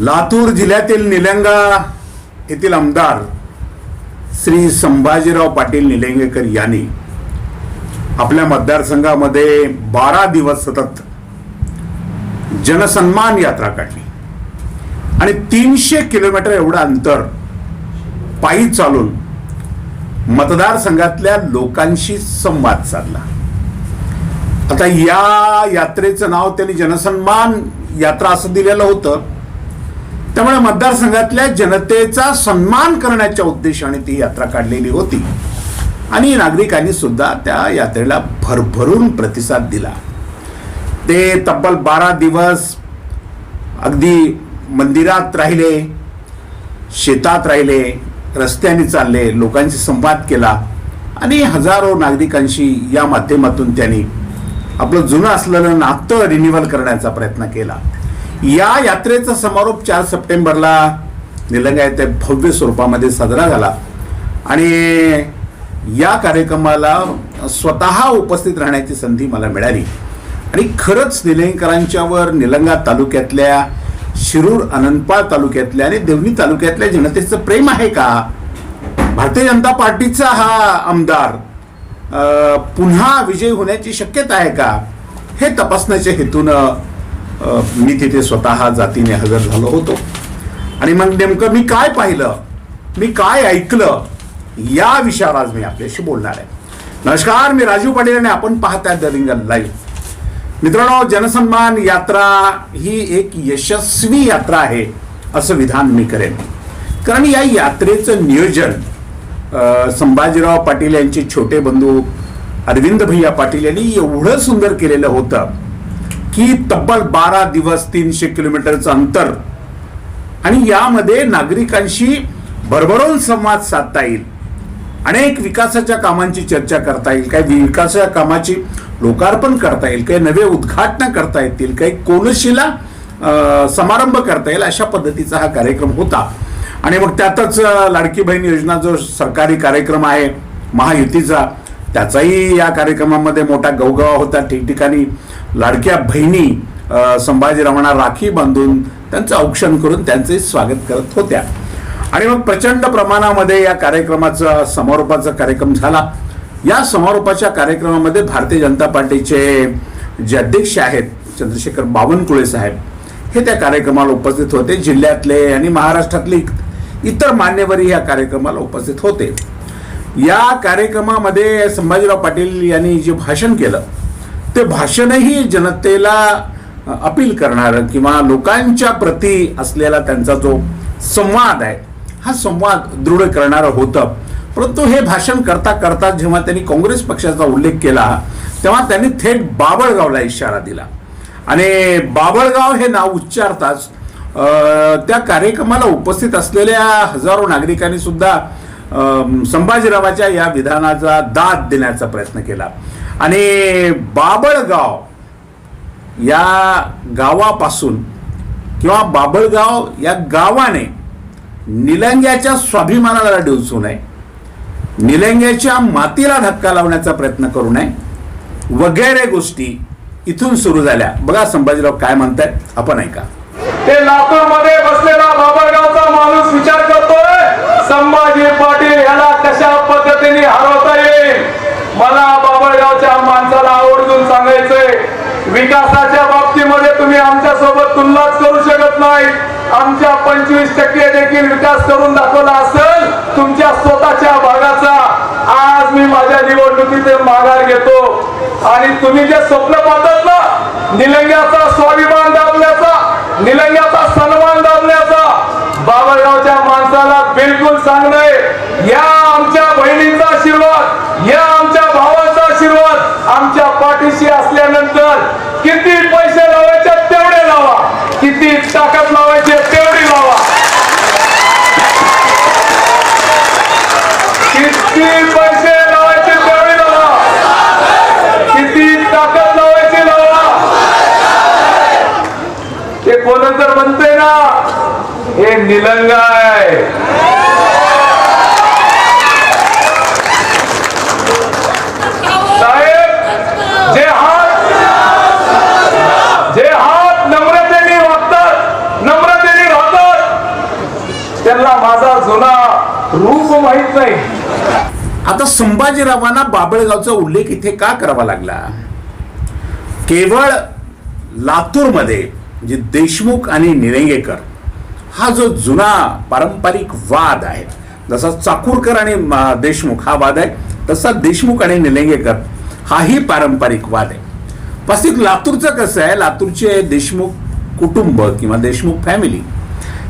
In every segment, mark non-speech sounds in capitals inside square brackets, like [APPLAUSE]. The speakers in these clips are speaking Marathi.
लातूर जिल्ह्यातील निलंगा येथील आमदार श्री संभाजीराव पाटील निलंगेकर यांनी आपल्या मतदारसंघामध्ये बारा दिवस सतत जनसन्मान यात्रा काढली. आणि तीनशे किलोमीटर एवढं अंतर पायी चालून मतदारसंघातल्या लोकांशी संवाद साधला. आता या यात्रेचं नाव त्यांनी जनसन्मान यात्रा असं दिलेलं होतं. त्यामुळे मतदारसंघातल्या जनतेचा सन्मान करण्याच्या उद्देशाने ती यात्रा काढलेली होती. आणि नागरिकांनी सुद्धा त्या यात्रेला भरभरून प्रतिसाद दिला. ते तब्बल बारा दिवस अगदी मंदिरात राहिले शेतात राहिले रस्त्याने चालले लोकांशी संवाद केला आणि हजारो नागरिकांशी या माध्यमातून त्यांनी आपलं जुनं असलेलं नातं रिन्युअल करण्याचा प्रयत्न केला. या यात्रेचा समारोप चार सप्टेंबरला निलंगा येथे भव्य स्वरूपामध्ये साजरा झाला. आणि या कार्यक्रमाला स्वतः उपस्थित राहण्याची संधी मला मिळाली. आणि खरंच निलंगकरांच्यावर निलंगा तालुक्यातल्या शिरूर अनंतपाळ तालुक्यातल्या आणि देवणी तालुक्यातल्या जनतेचं प्रेम आहे का? भारतीय जनता पार्टीचा हा आमदार पुन्हा विजयी होण्याची शक्यता आहे का? हे तपासण्याच्या हेतूनं मी तिथे स्वतः जातीने हजर झालो होतो. आणि मग नेमकं मी काय पाहिलं? मी काय ऐकलं? या विषयावर आज मी आपल्याशी बोलणार आहे. नमस्कार मी राजीव पाटील आणि आपण पाहताय द रिंगल लाईव्ह. मित्रांनो जनसन्मान यात्रा ही एक यशस्वी यात्रा आहे असं विधान मी करेन. कारण या यात्रेचं नियोजन संभाजीराव पाटील यांचे छोटे बंधू अरविंद भैया पाटील यांनी एवढं सुंदर केलेलं होतं. की तब्बल बारा दिवस तीनशे किलोमीटरचं अंतर. आणि यामध्ये नागरिकांशी भरभरून संवाद साधता येईल. अनेक विकासाच्या कामांची चर्चा करता येईल. काही विकासाच्या कामाची लोकार्पण करता येईल. काही नवे उद्घाटन करता येतील. काही कोनशिला समारंभ करता येईल अशा पद्धतीचा हा कार्यक्रम होता. आणि मग त्यातच लाडकी बहीण योजना जो सरकारी कार्यक्रम आहे महायुतीचा त्याचाही या कार्यक्रमामध्ये मोठा गवगवा होता. ठिकठिकाणी लाडक्या बहिणी संभाजीरावांना राखी बांधून त्यांचं औक्षण करून त्यांचे स्वागत करत होत्या. आणि मग प्रचंड प्रमाणामध्ये या कार्यक्रमाचा समारोपाचा कार्यक्रम झाला. या समारोपाच्या कार्यक्रमामध्ये भारतीय जनता पार्टीचे जे अध्यक्ष आहेत चंद्रशेखर बावनकुळे साहेब हे त्या कार्यक्रमाला उपस्थित होते. जिल्ह्यातले आणि महाराष्ट्रातले इतर मान्यवरही या कार्यक्रमाला उपस्थित होते. या कार्यक्रमामध्ये संभाजीराव पाटील यांनी जे भाषण केलं ते भाषणही जनतेला अपील करणारं किंवा लोकांच्या प्रती असलेला त्यांचा जो संवाद आहे हा संवाद दृढ करणारं होतं. परंतु हे भाषण करता करता जेव्हा त्यांनी काँग्रेस पक्षाचा उल्लेख केला तेव्हा त्यांनी थेट बाबळगावला इशारा दिला. आणि बाबळगाव हे नाव उच्चारताच त्या कार्यक्रमाला उपस्थित असलेल्या हजारो नागरिकांनी सुद्धा संभाजीरावाच्या या विधानाचा दाद देण्याचा प्रयत्न केला. आणि बाबळगाव या गावापासून किंवा बाबळगाव या गावाने निलंग्याच्या स्वाभिमानाला डिवचू नये. निलंग्याच्या मातीला धक्का लावण्याचा प्रयत्न करू नये. वगैरे गोष्टी इथून सुरू झाल्या. बघा संभाजीराव काय म्हणतायत आपण ऐका. ते लातूरमध्ये बसलेला बाबळगावचा माणूस विचार करतोय संभाजी पाटील याला कशा पद्धतीने हरवता येईल? मला बाबळगावच्या माणसाला आवर्जून सांगायचंय विकासाच्या बाबतीमध्ये तुम्ही आमच्यासोबत तुलनाच करू शकत नाही. आमच्या पंचवीस टक्के देखील विकास करून दाखवला असेल तुमच्या स्वतःच्या भागाचा. आज मी माझ्या निवडणुकीचे माघार घेतो. आणि तुम्ही जे स्वप्न पाहतात ना निलंग्याचा स्वाभिमान दाबल्याचा निलंग्याचा सन्मान दाबल्याचा बाबळगावच्या माणसाला बिलकुल सांगणं या आमच्या बहिणींचा आशीर्वाद या आमच्या भावाचा आशीर्वाद आमच्या पाठीशी असल्यानंतर किती पैसे लावायचे तेवढे लावा किती ताकद लावायची तेवढी लावा किती पैसे लावायचे तेवढे लावा किती ताकद लावायची लावा ते कोण तर म्हणते ना हे निलंगा आहे साहेब जे हात जे हात नम्रतेने वागतात नम्रतेने राहतात माहीत नाही. आता संभाजीरावांना बाबळगावचा उल्लेख इथे का करावा लागला? केवळ लातूरमध्ये जे देशमुख आणि निरंगेकर हा जो जुना पारंपरिक वाद आहे जसा चाकूरकर आणि देशमुख हा वाद आहे तसा देशमुख आणि निलंगेकर हाही पारंपरिक वाद आहे. पासिक लातूरचं कसं आहे? लातूरचे देशमुख कुटुंब किंवा देशमुख फॅमिली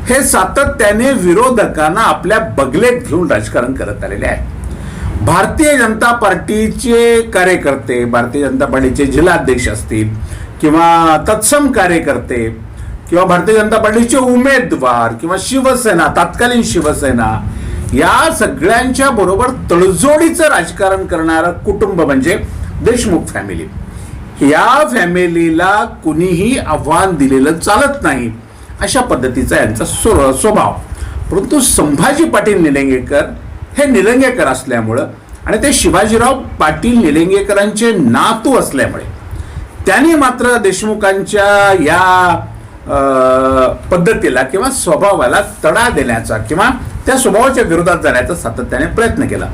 हे सातत्याने विरोधकांना आपल्या बगलेत घेऊन राजकारण करत आलेले आहे भारतीय जनता पार्टीचे कार्यकर्ते भारतीय जनता पार्टीचे जिल्हाध्यक्ष असतील किंवा तत्सम कार्यकर्ते किंवा भारतीय जनता पार्टीचे उमेदवार किंवा शिवसेना तत्कालीन शिवसेना या सगळ्यांच्या बरोबर तडजोडीचं राजकारण करणारं कुटुंब म्हणजे देशमुख फॅमिली या फॅमिलीला कुणीही आव्हान दिलेलं चालत नाही. अशा पद्धतीचा यांचा स्व- स्वभाव. परंतु संभाजी पाटील निलंगेकर हे निलंगेकर असल्यामुळं आणि ते शिवाजीराव पाटील निलंगेकरांचे नातू असल्यामुळे त्यांनी मात्र देशमुखांच्या या पद्धतीला किंवा स्वभावाला तडा देण्याचा किंवा त्या स्वभावाच्या विरोधात जाण्याचा सातत्याने प्रयत्न केला.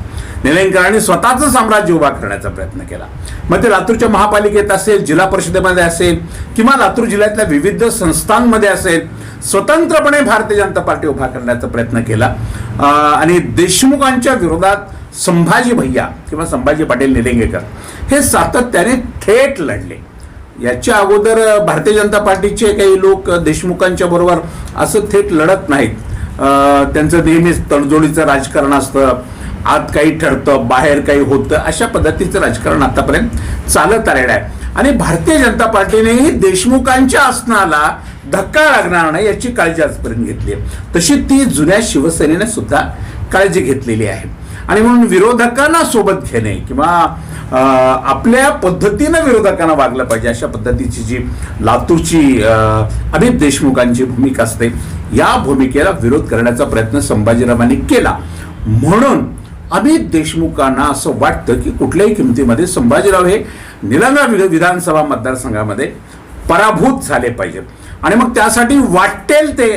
निलंगकरांनी स्वतःचं साम्राज्य उभा करण्याचा प्रयत्न केला. मग ते लातूरच्या महापालिकेत असेल जिल्हा परिषदेमध्ये असेल किंवा लातूर जिल्ह्यातल्या विविध संस्थांमध्ये असेल स्वतंत्रपणे भारतीय जनता पार्टी उभा करण्याचा प्रयत्न केला. आणि देशमुखांच्या विरोधात संभाजी भैया किंवा संभाजी पाटील निलंगेकर हे सातत्याने थेट लढले. याच्या अगोदर भारतीय जनता पार्टीचे काही लोक देशमुखांच्या बरोबर असं थेट लढत नाहीत. त्यांचं नेहमीच तडजोडीचं राजकारण असतं. आत काही ठरतं बाहेर काही होतं अशा पद्धतीचं राजकारण आतापर्यंत चालत आलेलं आहे. आणि भारतीय जनता पार्टीनेही देशमुखांच्या आसनाला धक्का लागणार नाही याची काळजी आजपर्यंत घेतली आहे. तशी ती जुन्या शिवसेनेने सुद्धा काळजी घेतलेली आहे. आणि म्हणून विरोधकांना सोबत घेणे किंवा आपल्या पद्धतीनं विरोधकांना वागलं पाहिजे अशा पद्धतीची जी लातूरची अमित देशमुखांची भूमिका असते या भूमिकेला विरोध करण्याचा प्रयत्न संभाजीरावांनी केला. म्हणून अमित देशमुखांना असं वाटतं की कुठल्याही किमतीमध्ये संभाजीराव हे निलंगा विधानसभा मतदारसंघामध्ये पराभूत झाले पाहिजेत. आणि मग त्यासाठी वाटेल ते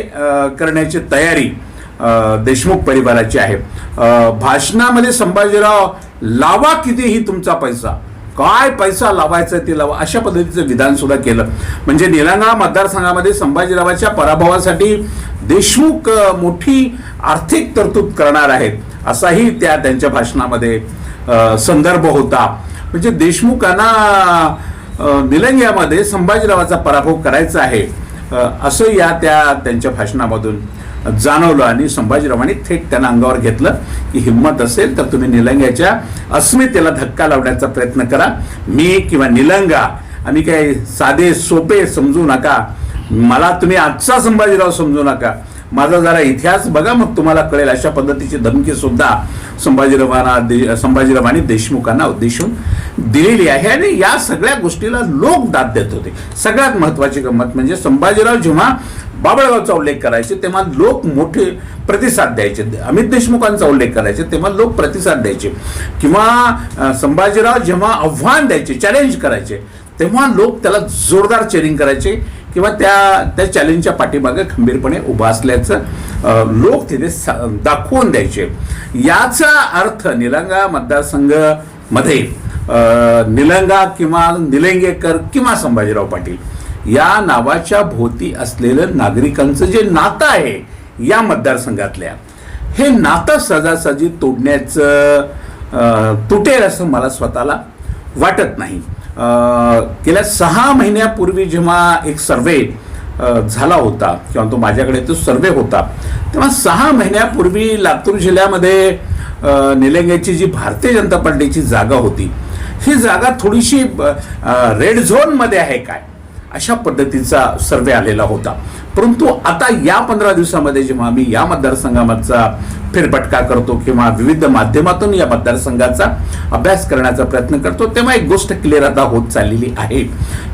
करण्याची तयारी देशमुख परिवाराची आहे. भाषणामध्ये संभाजीराव लावा कितीही तुमचा पैसा. काय पैसा लावायचा ते लावा. अशा पद्धतीचं विधान सुद्धा केलं. म्हणजे निलंगा मतदारसंघामध्ये संभाजीरावाच्या पराभवासाठी देशमुख मोठी आर्थिक तरतूद करणार आहेत. असाही त्या त्यांच्या भाषणामध्ये संदर्भ होता. म्हणजे देशमुखांना निलंग्यामध्ये संभाजीरावाचा पराभव करायचा आहे. असं या त्या त्यांच्या भाषणामधून जाणवलं आणि संभाजीरावांनी थेट त्यांना अंगावर घेतलं की हिंमत असेल तर तुम्ही निलंग्याच्या अस्मितेला धक्का लावण्याचा प्रयत्न करा. मी किंवा निलंगा आम्ही काही साधे सोपे समजू नका. मला तुम्ही आजचा संभाजीराव समजू नका. माझा जरा इतिहास बघा मग तुम्हाला कळेल. अशा पद्धतीची धमकी सुद्धा संभाजीरावांना दे संभाजीरावांनी देशमुखांना उद्देशून दिलेली आहे. आणि या सगळ्या गोष्टीला लोक दाद देत होते. सगळ्यात महत्वाची गंमत म्हणजे संभाजीराव जेव्हा बाबळगावचा उल्लेख करायचे तेव्हा लोक मोठे प्रतिसाद द्यायचे. अमित देशमुखांचा उल्लेख करायचे तेव्हा लोक प्रतिसाद द्यायचे. किंवा संभाजीराव जेव्हा आव्हान द्यायचे चॅलेंज करायचे तेव्हा लोक त्याला जोरदार चेरिंग करायचे. किंवा त्या त्या चॅलेंजच्या पाठीमागे खंबीरपणे उभा असल्याचं लोक तिथे सा- दाखवून द्यायचे. याचा अर्थ निलंगा मतदारसंघामध्ये निलंगा किंवा निलंगेकर किंवा संभाजीराव पाटील या नावाच्या भोवती असलेलं नागरिकांचं जे नातं आहे या मतदारसंघातल्या हे नातं सहजासहजी तोडण्याचं तुटेल असं मला स्वतःला वाटत नाही. गेल्या सहा महिन्यापूर्वी जेव्हा एक सर्वे झाला होता किंवा तो माझ्याकडे तो सर्वे होता तेव्हा सहा महिन्यापूर्वी लातूर जिल्ह्यामध्ये निलंग्याची जी भारतीय जनता पार्टीची जागा होती ही जागा थोडीशी रेड झोनमध्ये आहे काय? अशा पद्धतीचा सर्वे आलेला होता. परंतु आता या पंधरा दिवसामध्ये जेव्हा आम्ही या मतदारसंघाचा फेरफटका करतो किंवा विविध माध्यमातून या मतदारसंघाचा अभ्यास करण्याचा प्रयत्न करतो तेव्हा एक गोष्ट क्लिअर आता होत चाललेली आहे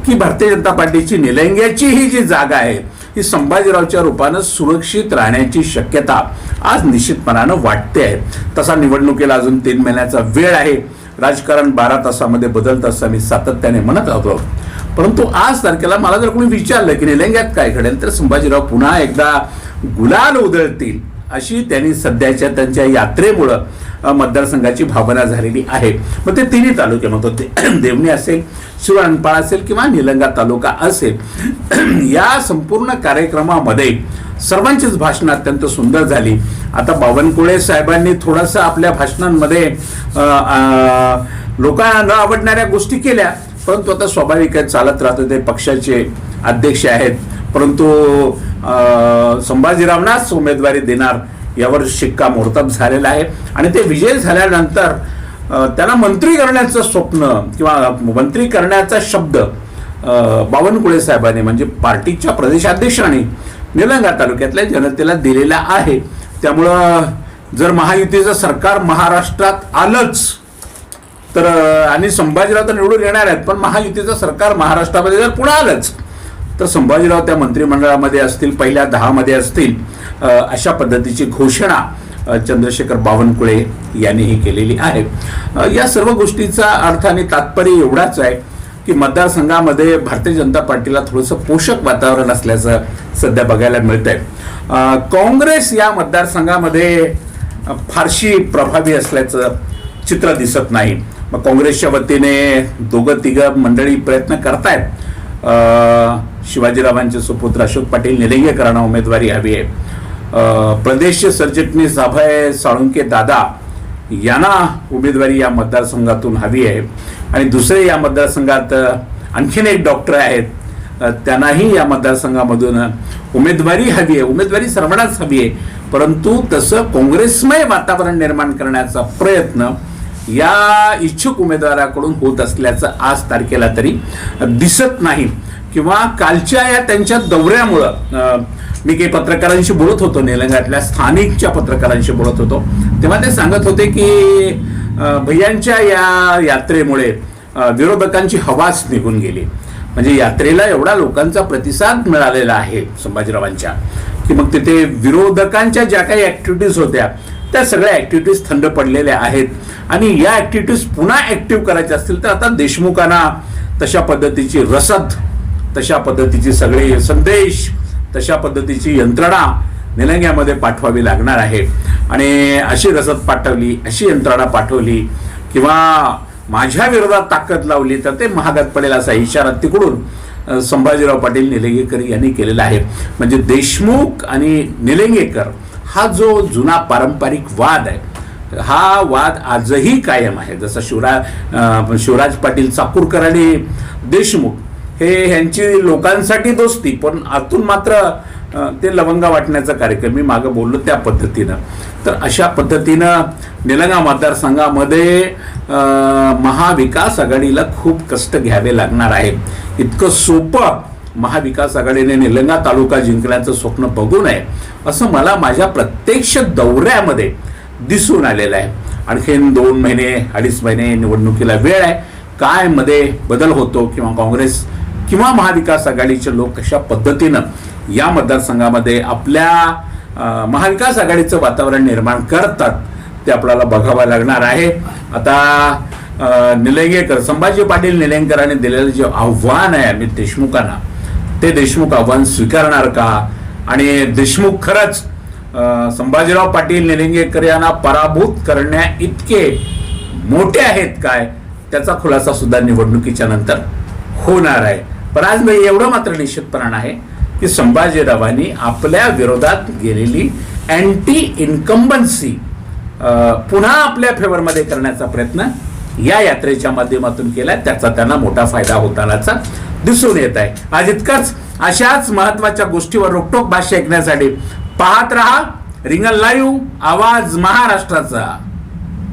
की भारतीय जनता पार्टीची निलंग्याची ही जी जागा आहे ही संभाजीरावच्या रूपानं सुरक्षित राहण्याची शक्यता आज निश्चितपणानं वाटते आहे. तसा निवडणुकीला अजून तीन महिन्याचा वेळ आहे. राजकारण बारा तासामध्ये बदलत असं मी सातत्याने म्हणत आहोत. परंतु आज तारखेला मला जर कोणी विचारलं की निलंग्यात काय घडेल तर संभाजीराव पुन्हा एकदा गुलाल उधळतील अशी त्यांनी सध्याच्या त्यांच्या यात्रेमुळं मतदारसंघाची भावना झालेली आहे. मग ते तिन्ही तालुके मग तो देवणी असेल शिवणपाळ असेल किंवा निलंगा तालुका असेल. [CLEARS THROAT] या संपूर्ण कार्यक्रमामध्ये सर्वांचीच भाषणं अत्यंत सुंदर झाली. आता बावनकुळे साहेबांनी थोडंसं आपल्या भाषणांमध्ये लोकांना न आवडणाऱ्या गोष्टी केल्या. परंतु आता स्वाभाविक आहे चालत राहतं ते पक्षाचे अध्यक्ष आहेत. परंतु संभाजीरावनाच उमेदवारी देणार यावर शिक्कामोर्तब झालेला आहे. आणि ते विजय झाल्यानंतर त्यांना मंत्री करण्याचं स्वप्न किंवा मंत्री करण्याचा शब्द बावनकुळे साहेबांनी म्हणजे पार्टीच्या प्रदेशाध्यक्षांनी निलंगा तालुक्यातल्या जनतेला दिलेला आहे. त्यामुळं जर महायुतीचं सरकार महाराष्ट्रात आलंच तर आणि संभाजीराव तर निवडून येणार आहेत पण महायुतीचं सरकार महाराष्ट्रामध्ये जर पुन्हा आलंच तर संभाजीराव त्या मंत्रिमंडळामध्ये असतील पहिल्या दहामध्ये असतील अशा पद्धतीची घोषणा चंद्रशेखर बावनकुळे यांनीही केलेली आहे. या सर्व गोष्टीचा अर्थ आणि तात्पर्य एवढाच आहे की मतदारसंघामध्ये भारतीय जनता पार्टीला थोडंसं पोषक वातावरण असल्याचं सध्या बघायला मिळतंय. आहे काँग्रेस या मतदारसंघामध्ये फारशी प्रभावी असल्याचं चित्र दिसत नाही. मग काँग्रेसच्या वतीने दोघं तिघं मंडळी प्रयत्न करतायत. शिवाजीरावांचे सुपुत्र अशोक पाटील निलंगेकरांना उमेदवारी हवी आहे. प्रदेश सरचिटणीस अभय साळुंके दादा यांना उमेदवारी या मतदारसंघातून हवी आहे. आणि दुसरे या मतदारसंघात आणखीन एक डॉक्टर आहेत. त्यांनाही या मतदारसंघामधून उमेदवारी हवी आहे. उमेदवारी सर्वांनाच हवी आहे. परंतु तसं काँग्रेसमय वातावरण निर्माण करण्याचा प्रयत्न या इच्छुक उमेदवाराकडून होत असल्याचं आज तारखेला तरी दिसत नाही. किंवा कालच्या या त्यांच्या दौऱ्यामुळं मी काही पत्रकारांशी बोलत होतो निलंगातल्या स्थानिकच्या पत्रकारांशी बोलत होतो. तेव्हा ते सांगत होते की भैयांच्या या यात्रेमुळे विरोधकांची हवाच निघून गेली. म्हणजे यात्रेला एवढा लोकांचा प्रतिसाद मिळालेला आहे संभाजीरावांच्या की मग तिथे विरोधकांच्या ज्या काही ऍक्टिव्हिटीज होत्या त्या सगळ्या ऍक्टिव्हिटीज थंड पडलेल्या आहेत. आणि या ऍक्टिव्हिटीज पुन्हा ऍक्टिव्ह करायच्या असतील तर आता देशमुखांना तशा पद्धतीची रसद तशा पद्धतीची सगळे संदेश तशा पद्धतीची यंत्रणा निलंग्यामध्ये पाठवावी लागणार आहे. आणि अशी रसद पाठवली अशी यंत्रणा पाठवली किंवा माझ्या विरोधात ताकद लावली तर ते महागात पडेल असा इशारा तिकडून संभाजीराव पाटील निलंगेकर यांनी केलेला आहे. म्हणजे देशमुख आणि निलंगेकर हा जो जुना पारंपरिक वाद आहे हा वाद आजही कायम आहे. जसं शिवराज शिवराज पाटील चाकूरकर आणि देशमुख हे ह्यांची लोकांसाठी दोस्ती पण आतून मात्र ते लवंगा वाटण्याचा कार्यक्रम मी मागं बोललो त्या पद्धतीनं. तर अशा पद्धतीनं निलंगा मतदारसंघामध्ये महाविकास आघाडीला खूप कष्ट घ्यावे लागणार आहे. इतकं सोपं महाविकास आघाडीने निलंगा तालुका जिंकण्याचं स्वप्न बघू नये असं मला माझ्या प्रत्यक्ष दौऱ्यामध्ये दिसून आलेलं आहे. आणखीन दोन महिने अडीच महिने निवडणुकीला वेळ आहे. काय मध्ये बदल होतो किंवा काँग्रेस किंवा महाविकास आघाडीचे लोक कशा पद्धतीनं या मतदारसंघामध्ये आपल्या महाविकास आघाडीचं वातावरण निर्माण करतात ते आपल्याला बघावं लागणार आहे. आता निलंगेकर संभाजी पाटील निलंगेकरांनी दिलेलं जे आव्हान आहे अमित देशमुखांना ते देशमुख आव्हान स्वीकारणार का? आणि देशमुख खरंच संभाजीराव पाटील निलंगेकर यांना पराभूत करण्या इतके मोठे आहेत काय? त्याचा खुलासा सुद्धा निवडणुकीच्या नंतर होणार आहे. पण आज मी एवढं मात्र निश्चितपणानं आहे की संभाजीरावांनी आपल्या विरोधात गेलेली अँटी इन्कम्बन्सी पुन्हा आपल्या फेवरमध्ये करण्याचा प्रयत्न या यात्रेच्या माध्यमातून केला त्याचा त्यांना मोठा फायदा होतानाचा दिसून येत आहे. आज इतकंच. अशाच महत्त्वाच्या गोष्टीवर रोकटोक भाष्य ऐकण्यासाठी पाहत रहा. रिंगल लाईव्ह आवाज महाराष्ट्राचा.